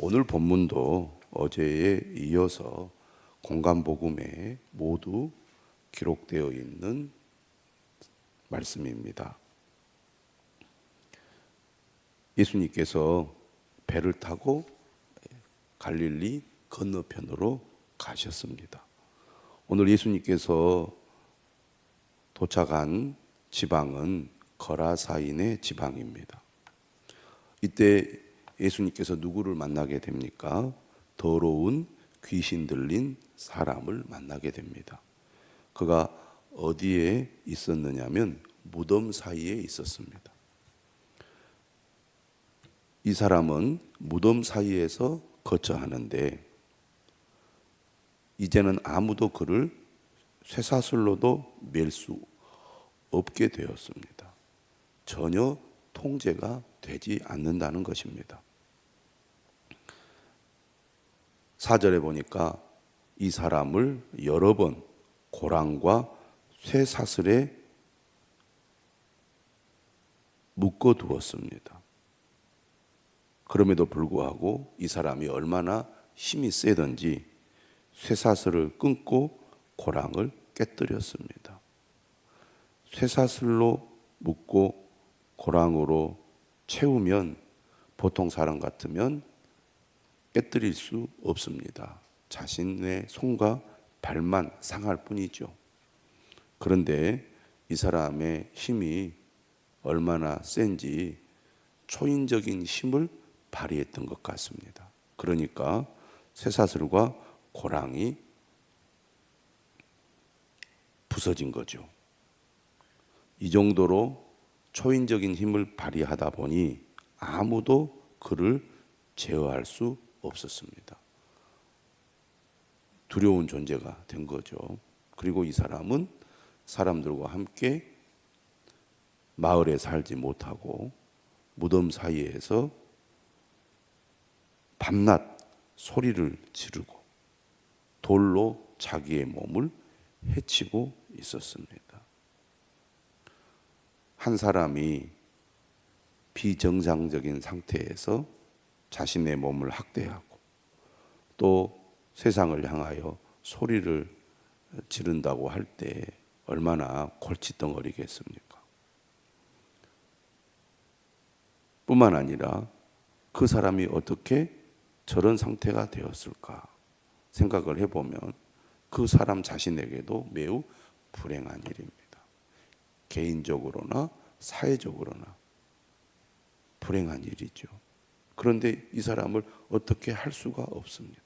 오늘 본문도 어제에 이어서 공간 복음에 모두 기록되어 있는 말씀입니다. 예수님께서 배를 타고 갈릴리 건너편으로 가셨습니다. 오늘 예수님께서 도착한 지방은 거라사인의 지방입니다. 이때 예수님께서 누구를 만나게 됩니까? 더러운 귀신 들린 사람을 만나게 됩니다. 그가 어디에 있었느냐면 무덤 사이에 있었습니다. 이 사람은 무덤 사이에서 거처하는데 이제는 아무도 그를 쇠사슬로도 맬 수 없게 되었습니다. 전혀 통제가 되지 않는다는 것입니다. 사절에 보니까 이 사람을 여러 번 고랑과 쇠사슬에 묶어 두었습니다. 그럼에도 불구하고 이 사람이 얼마나 힘이 세든지 쇠사슬을 끊고 고랑을 깨뜨렸습니다. 쇠사슬로 묶고 고랑으로 채우면 보통 사람 같으면 깨뜨릴 수 없습니다. 자신의 손과 발만 상할 뿐이죠. 그런데 이 사람의 힘이 얼마나 센지 초인적인 힘을 발휘했던 것 같습니다. 그러니까 쇠사슬과 고랑이 부서진 거죠. 이 정도로 초인적인 힘을 발휘하다 보니 아무도 그를 제어할 수 없었습니다. 두려운 존재가 된 거죠. 그리고 이 사람은 사람들과 함께 마을에 살지 못하고 무덤 사이에서 밤낮 소리를 지르고 돌로 자기의 몸을 해치고 있었습니다. 한 사람이 비정상적인 상태에서 자신의 몸을 학대하고 또 세상을 향하여 소리를 지른다고 할 때 얼마나 골칫덩어리겠습니까? 뿐만 아니라 그 사람이 어떻게 저런 상태가 되었을까 생각을 해보면 그 사람 자신에게도 매우 불행한 일입니다. 개인적으로나 사회적으로나 불행한 일이죠. 그런데 이 사람을 어떻게 할 수가 없습니다.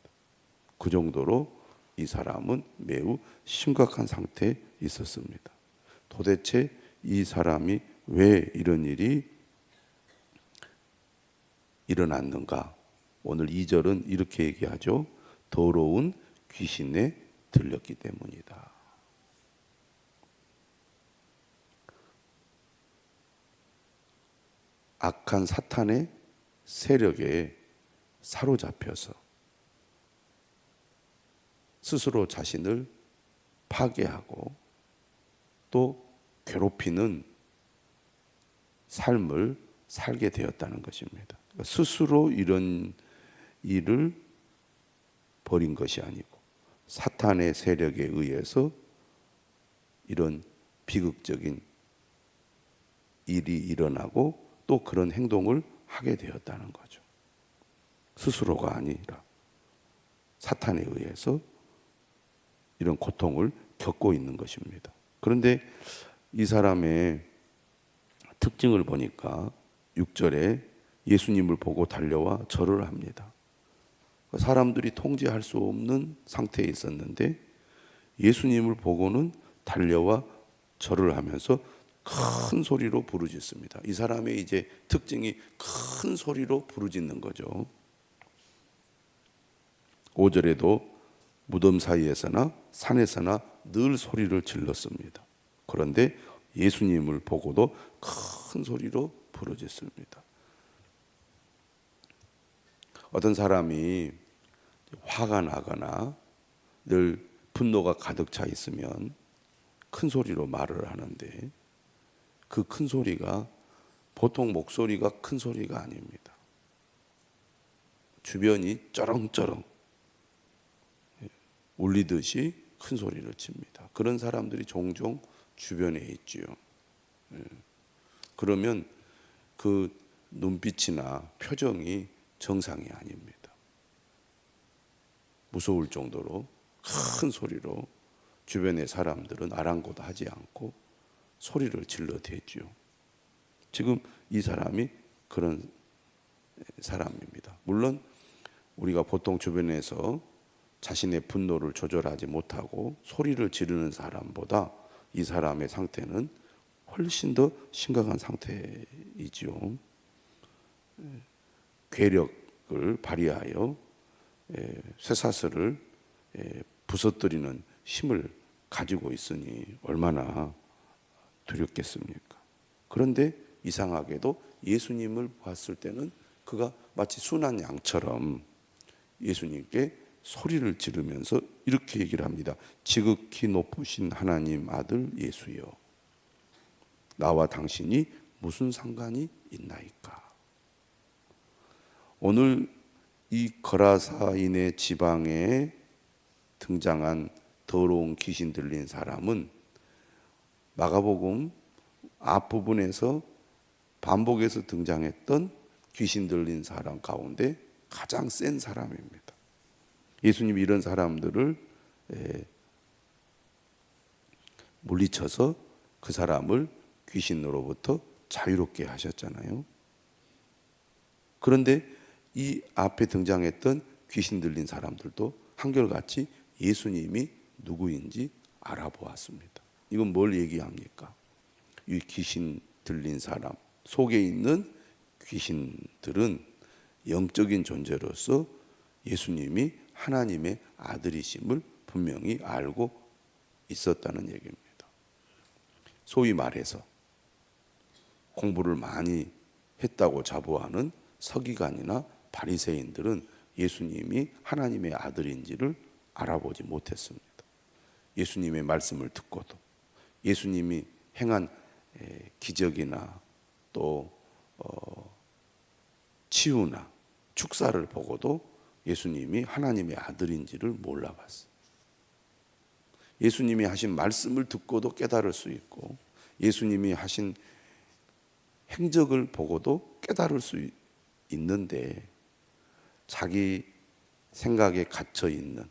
그 정도로 이 사람은 매우 심각한 상태에 있었습니다. 도대체 이 사람이 왜 이런 일이 일어났는가? 오늘 2절은 이렇게 얘기하죠. 더러운 귀신에 들렸기 때문이다. 악한 사탄의 세력에 사로잡혀서 스스로 자신을 파괴하고 또 괴롭히는 삶을 살게 되었다는 것입니다. 그러니까 스스로 이런 일을 벌인 것이 아니고 사탄의 세력에 의해서 이런 비극적인 일이 일어나고 또 그런 행동을 하게 되었다는 거죠. 스스로가 아니라 사탄에 의해서 이런 고통을 겪고 있는 것입니다. 그런데 이 사람의 특징을 보니까 6절에 예수님을 보고 달려와 절을 합니다. 사람들이 통제할 수 없는 상태에 있었는데 예수님을 보고는 달려와 절을 하면서 큰 소리로 부르짖습니다. 이 사람의 이제 특징이 큰 소리로 부르짖는 거죠. 5절에도 무덤 사이에서나 산에서나 늘 소리를 질렀습니다. 그런데 예수님을 보고도 큰 소리로 부르짖습니다. 어떤 사람이 화가 나거나 늘 분노가 가득 차 있으면 큰 소리로 말을 하는데 그 큰 소리가 보통 목소리가 큰 소리가 아닙니다. 주변이 쩌렁쩌렁 예, 울리듯이 큰 소리를 칩니다. 그런 사람들이 종종 주변에 있지요. 예. 그러면 그 눈빛이나 표정이 정상이 아닙니다. 무서울 정도로 큰 소리로 주변의 사람들은 아랑곳하지 않고 소리를 질러대지요. 지금 이 사람이 그런 사람입니다. 물론 우리가 보통 주변에서 자신의 분노를 조절하지 못하고 소리를 지르는 사람보다 이 사람의 상태는 훨씬 더 심각한 상태이지요. 괴력을 발휘하여 에, 쇠사슬을 에, 부서뜨리는 힘을 가지고 있으니 얼마나 두렵겠습니까? 그런데 이상하게도 예수님을 봤을 때는 그가 마치 순한 양처럼 예수님께 소리를 지르면서 이렇게 얘기를 합니다. 지극히 높으신 하나님 아들 예수여. 나와 당신이 무슨 상관이 있나이까? 오늘 이 거라사인의 지방에 등장한 더러운 귀신 들린 사람은 마가복음 앞부분에서 반복해서 등장했던 귀신 들린 사람 가운데 가장 센 사람입니다. 예수님이 이런 사람들을 에, 물리쳐서 그 사람을 귀신으로부터 자유롭게 하셨잖아요. 그런데 이 앞에 등장했던 귀신 들린 사람들도 한결같이 예수님이 누구인지 알아보았습니다. 이건 뭘 얘기합니까? 이 귀신 들린 사람 속에 있는 귀신들은 영적인 존재로서 예수님이 하나님의 아들이심을 분명히 알고 있었다는 얘기입니다. 소위 말해서 공부를 많이 했다고 자부하는 서기관이나 바리새인들은 예수님이 하나님의 아들인지를 알아보지 못했습니다. 예수님의 말씀을 듣고도 예수님이 행한 기적이나 또 어, 치유나 축사를 보고도 예수님이 하나님의 아들인지를 몰라봤어요. 예수님이 하신 말씀을 듣고도 깨달을 수 있고 예수님이 하신 행적을 보고도 깨달을 수 있는데 자기 생각에 갇혀 있는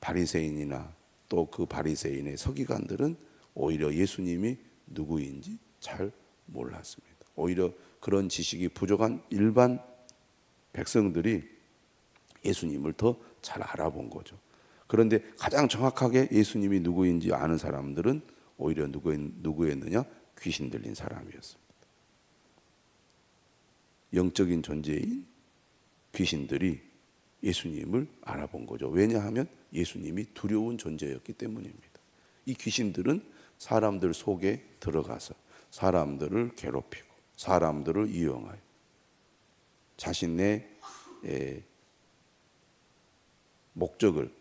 바리새인이나 또 그 바리새인의 서기관들은 오히려 예수님이 누구인지 잘 몰랐습니다. 오히려 그런 지식이 부족한 일반 백성들이 예수님을 더 잘 알아본 거죠. 그런데 가장 정확하게 예수님이 누구인지 아는 사람들은 오히려 누구였느냐? 귀신 들린 사람이었습니다. 영적인 존재인 귀신들이 예수님을 알아본 거죠. 왜냐하면 예수님이 두려운 존재였기 때문입니다. 이 귀신들은 사람들 속에 들어가서 사람들을 괴롭히고 사람들을 이용하여 자신의 목적을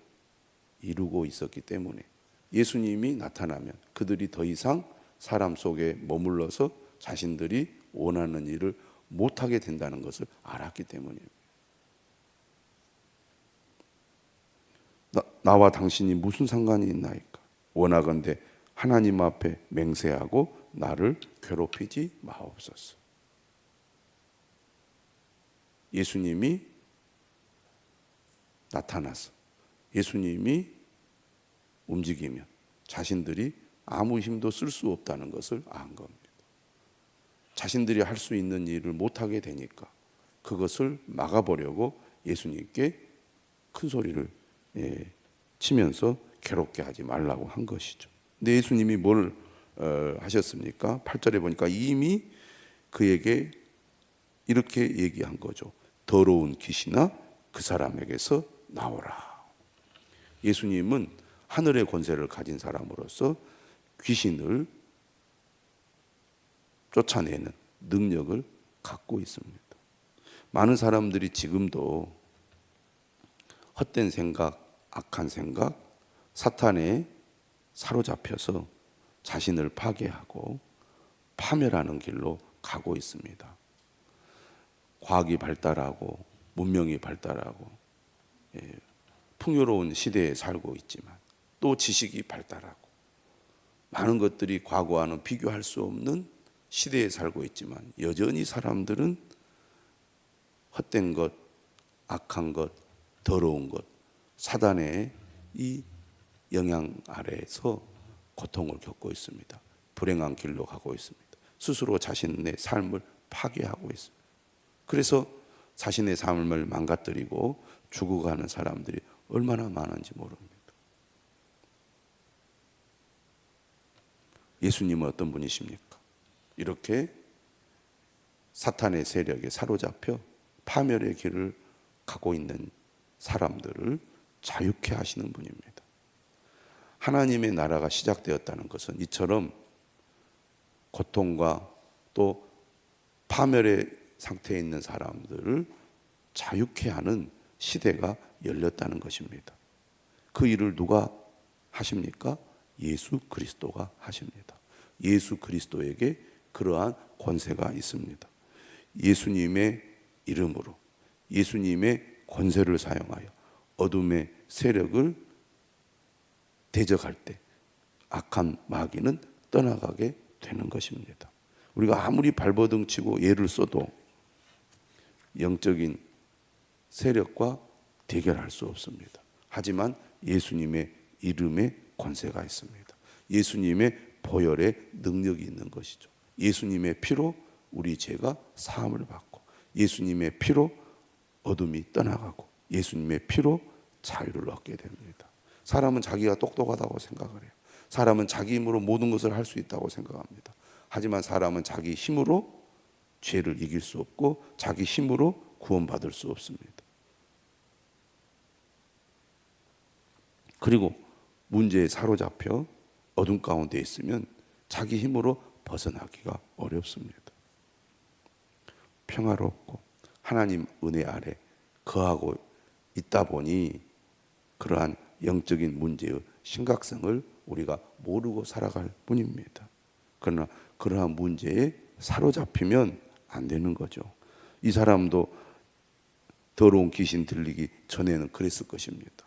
이루고 있었기 때문에 예수님이 나타나면 그들이 더 이상 사람 속에 머물러서 자신들이 원하는 일을 못하게 된다는 것을 알았기 때문입니다. 나, 와 당신이 무슨 상관이 있나이까? 원하건대 하나님 앞에 맹세하고 나를 괴롭히지 마옵소서. 예수님이 나타나서 예수님이 움직이면 자신들이 아무 힘도 쓸 수 없다는 것을 안 겁니다. 자신들이 할 수 있는 일을 못하게 되니까 그것을 막아보려고 예수님께 큰 소리를 예, 치면서 괴롭게 하지 말라고 한 것이죠. 근데 예수님이 뭘 어, 하셨습니까? 8절에 보니까 이미 그에게 이렇게 얘기한 거죠. 더러운 귀신아 그 사람에게서 나오라. 예수님은 하늘의 권세를 가진 사람으로서 귀신을 쫓아내는 능력을 갖고 있습니다. 많은 사람들이 지금도 헛된 생각, 악한 생각, 사탄에 사로잡혀서 자신을 파괴하고 파멸하는 길로 가고 있습니다. 과학이 발달하고 문명이 발달하고 예, 풍요로운 시대에 살고 있지만 또 지식이 발달하고 많은 것들이 과거와는 비교할 수 없는 시대에 살고 있지만 여전히 사람들은 헛된 것, 악한 것, 더러운 것, 사단의 이 영향 아래에서 고통을 겪고 있습니다. 불행한 길로 가고 있습니다. 스스로 자신의 삶을 파괴하고 있습니다. 그래서 자신의 삶을 망가뜨리고 죽어가는 사람들이 얼마나 많은지 모릅니다. 예수님은 어떤 분이십니까? 이렇게 사탄의 세력에 사로잡혀 파멸의 길을 가고 있는 사람들을 자유케 하시는 분입니다. 하나님의 나라가 시작되었다는 것은 이처럼 고통과 또 파멸의 상태에 있는 사람들을 자유케 하는 시대가 열렸다는 것입니다. 그 일을 누가 하십니까? 예수 그리스도가 하십니다. 예수 그리스도에게 그러한 권세가 있습니다. 예수님의 이름으로 예수님의 권세를 사용하여 어둠의 세력을 대적할 때 악한 마귀는 떠나가게 되는 것입니다. 우리가 아무리 발버둥 치고 예를 써도 영적인 세력과 대결할 수 없습니다. 하지만 예수님의 이름에 권세가 있습니다. 예수님의 보혈의 능력이 있는 것이죠. 예수님의 피로 우리 죄가 사함을 받고 예수님의 피로 어둠이 떠나가고 예수님의 피로 자유를 얻게 됩니다. 사람은 자기가 똑똑하다고 생각을 해요. 사람은 자기 힘으로 모든 것을 할 수 있다고 생각합니다. 하지만 사람은 자기 힘으로 죄를 이길 수 없고 자기 힘으로 구원받을 수 없습니다. 그리고 문제에 사로잡혀 어둠 가운데 있으면 자기 힘으로 벗어나기가 어렵습니다. 평화롭고 하나님 은혜 아래 거하고 있다 보니 그러한 영적인 문제의 심각성을 우리가 모르고 살아갈 뿐입니다. 그러나 그러한 문제에 사로잡히면 안 되는 거죠. 이 사람도 더러운 귀신 들리기 전에는 그랬을 것입니다.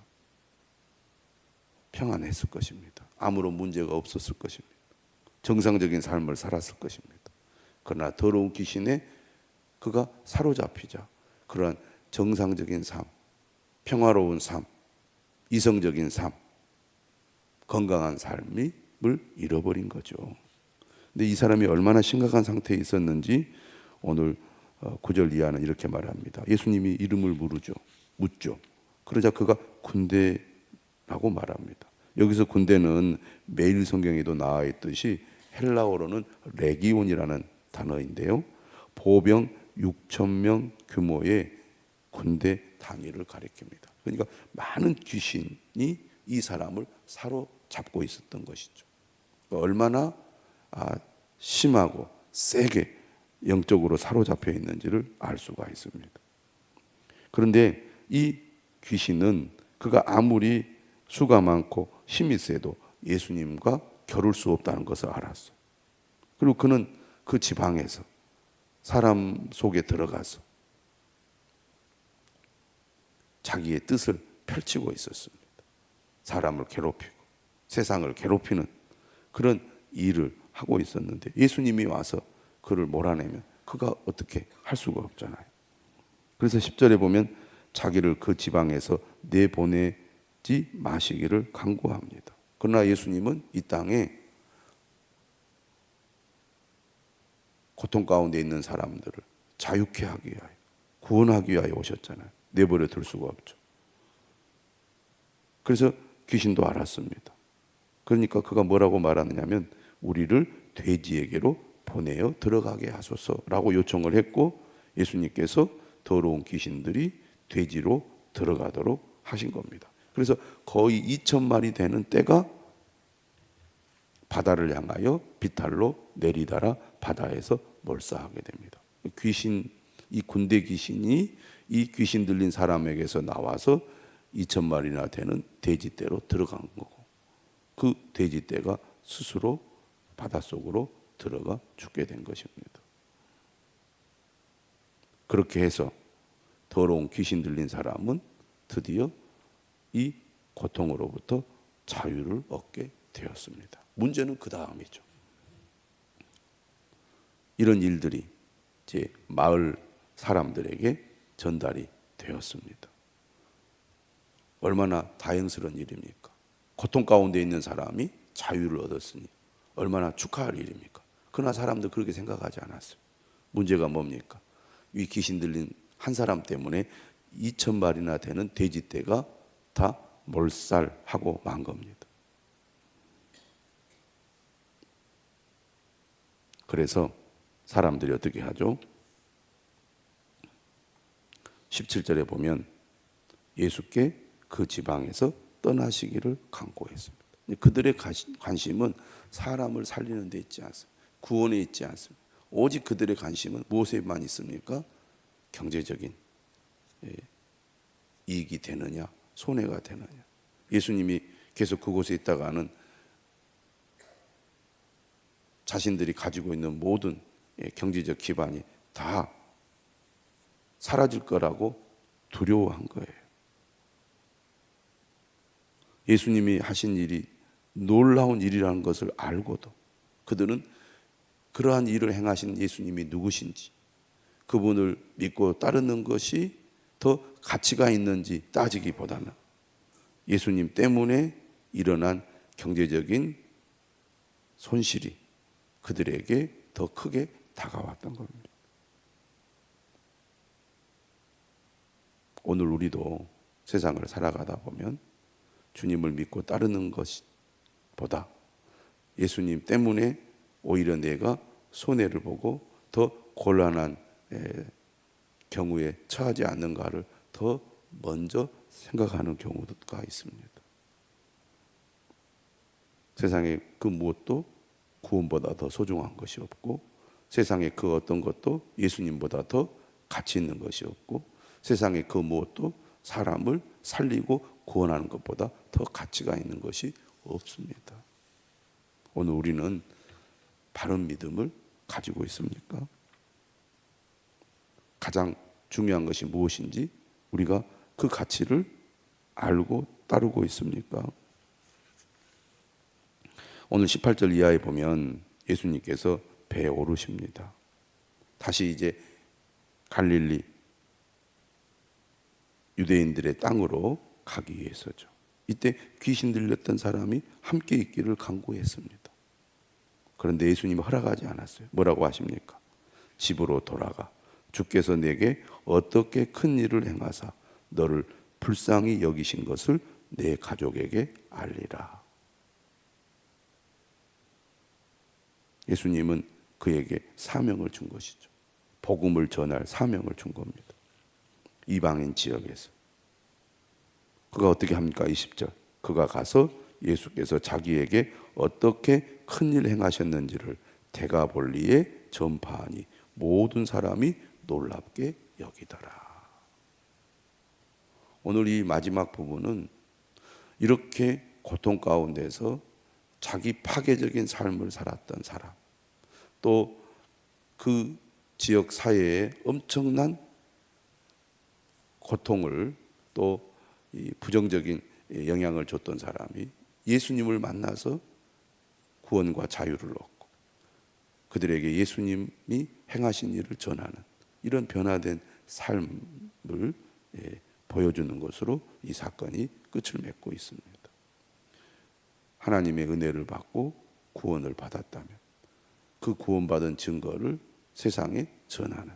평안했을 것입니다. 아무런 문제가 없었을 것입니다. 정상적인 삶을 살았을 것입니다. 그러나 더러운 귀신에 그가 사로잡히자 그러한 정상적인 삶, 평화로운 삶, 이성적인 삶, 건강한 삶을 잃어버린 거죠. 근데 이 사람이 얼마나 심각한 상태에 있었는지 오늘 9절 어, 이하는 이렇게 말합니다. 예수님이 이름을 물으죠. 묻죠. 그러자 그가 군대라고 말합니다. 여기서 군대는 매일 성경에도 나와 있듯이 헬라어로는 레기온이라는 단어인데요. 보병 6천 명 규모의 군대 단위를 가리킵니다. 그러니까 많은 귀신이 이 사람을 사로잡고 있었던 것이죠. 그러니까 얼마나 아, 심하고 세게 영적으로 사로잡혀 있는지를 알 수가 있습니다. 그런데 이 귀신은 그가 아무리 수가 많고 힘이 세도 예수님과 겨룰 수 없다는 것을 알았어. 그리고 그는 그 지방에서 사람 속에 들어가서 자기의 뜻을 펼치고 있었습니다. 사람을 괴롭히고 세상을 괴롭히는 그런 일을 하고 있었는데 예수님이 와서 그를 몰아내면 그가 어떻게 할 수가 없잖아요. 그래서 10절에 보면 자기를 그 지방에서 내보내지 마시기를 강구합니다. 그러나 예수님은 이 땅에 고통 가운데 있는 사람들을 자유케 하기 위하여 구원하기 위하여 오셨잖아요. 내버려 둘 수가 없죠. 그래서 귀신도 알았습니다. 그러니까 그가 뭐라고 말하느냐면 우리를 돼지에게로 보내어 들어가게 하소서라고 요청을 했고 예수님께서 더러운 귀신들이 돼지로 들어가도록 하신 겁니다. 그래서 거의 2천 마리 되는 떼가 바다를 향하여 비탈로 내리다라 바다에서 몰사하게 됩니다. 귀신 이 군대 귀신이 이 귀신 들린 사람에게서 나와서 2천 마리나 되는 돼지떼로 들어간 거고 그 돼지떼가 스스로 바닷속으로 들어가 죽게 된 것입니다. 그렇게 해서 더러운 귀신 들린 사람은 드디어 이 고통으로부터 자유를 얻게 되었습니다. 문제는 그 다음이죠. 이런 일들이 이제 마을 사람들에게 전달이 되었습니다. 얼마나 다행스러운 일입니까? 고통 가운데 있는 사람이 자유를 얻었으니 얼마나 축하할 일입니까? 그러나 사람들 그렇게 생각하지 않았어요. 문제가 뭡니까? 이 귀신 들린 한 사람 때문에 2천 마리나 되는 돼지떼가 다 몰살하고 만 겁니다. 그래서 사람들이 어떻게 하죠? 17절에 보면 예수께 그 지방에서 떠나시기를 강구했습니다. 그들의 관심은 사람을 살리는 데 있지 않습니다. 구원에 있지 않습니다. 오직 그들의 관심은 무엇에만 있습니까? 경제적인 예, 이익이 되느냐, 손해가 되느냐. 예수님이 계속 그곳에 있다가는 자신들이 가지고 있는 모든 예, 경제적 기반이 다 사라질 거라고 두려워한 거예요. 예수님이 하신 일이 놀라운 일이라는 것을 알고도 그들은 그러한 일을 행하신 예수님이 누구신지 그분을 믿고 따르는 것이 더 가치가 있는지 따지기보다는 예수님 때문에 일어난 경제적인 손실이 그들에게 더 크게 다가왔던 겁니다. 오늘 우리도 세상을 살아가다 보면 주님을 믿고 따르는 것보다 예수님 때문에 오히려 내가 손해를 보고 더 곤란한 경우에 처하지 않는가를 더 먼저 생각하는 경우가 있습니다. 세상에 그 무엇도 구원보다 더 소중한 것이 없고 세상에 그 어떤 것도 예수님보다 더 가치 있는 것이 없고 세상에 그 무엇도 사람을 살리고 구원하는 것보다 더 가치가 있는 것이 없습니다. 오늘 우리는 바른 믿음을 가지고 있습니까? 가장 중요한 것이 무엇인지 우리가 그 가치를 알고 따르고 있습니까? 오늘 18절 이하에 보면 예수님께서 배에 오르십니다. 다시 이제 갈릴리 유대인들의 땅으로 가기 위해서죠. 이때 귀신 들렸던 사람이 함께 있기를 강구했습니다. 그런데 예수님이 허락하지 않았어요. 뭐라고 하십니까? 집으로 돌아가 주께서 내게 어떻게 큰 일을 행하사 너를 불쌍히 여기신 것을 내 가족에게 알리라. 예수님은 그에게 사명을 준 것이죠. 복음을 전할 사명을 준 겁니다. 이방인 지역에서. 그가 어떻게 합니까? 20절. 그가 가서 예수께서 자기에게 어떻게 큰일 행하셨는지를 대가볼리에 전파하니 모든 사람이 놀랍게 여기더라. 오늘 이 마지막 부분은 이렇게 고통 가운데서 자기 파괴적인 삶을 살았던 사람, 또 그 지역 사회에 엄청난 고통을 또 부정적인 영향을 줬던 사람이 예수님을 만나서 구원과 자유를 얻고 그들에게 예수님이 행하신 일을 전하는 이런 변화된 삶을 예, 보여주는 것으로 이 사건이 끝을 맺고 있습니다. 하나님의 은혜를 받고 구원을 받았다면 그 구원받은 증거를 세상에 전하는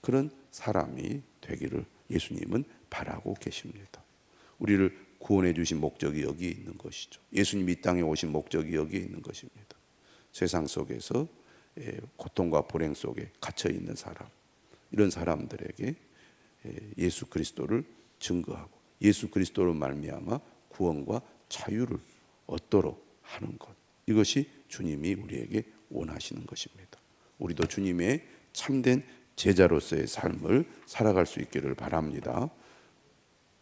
그런 사람이 되기를 예수님은 바라고 계십니다. 우리를 구원해 주신 목적이 여기에 있는 것이죠. 예수님이 이 땅에 오신 목적이 여기에 있는 것입니다. 세상 속에서 예, 고통과 불행 속에 갇혀 있는 사람, 이런 사람들에게 예, 예수 그리스도를 증거하고 예수 그리스도로 말미암아 구원과 자유를 얻도록 하는 것. 이것이 주님이 우리에게 원하시는 것입니다. 우리도 주님의 참된 제자로서의 삶을 살아갈 수 있기를 바랍니다.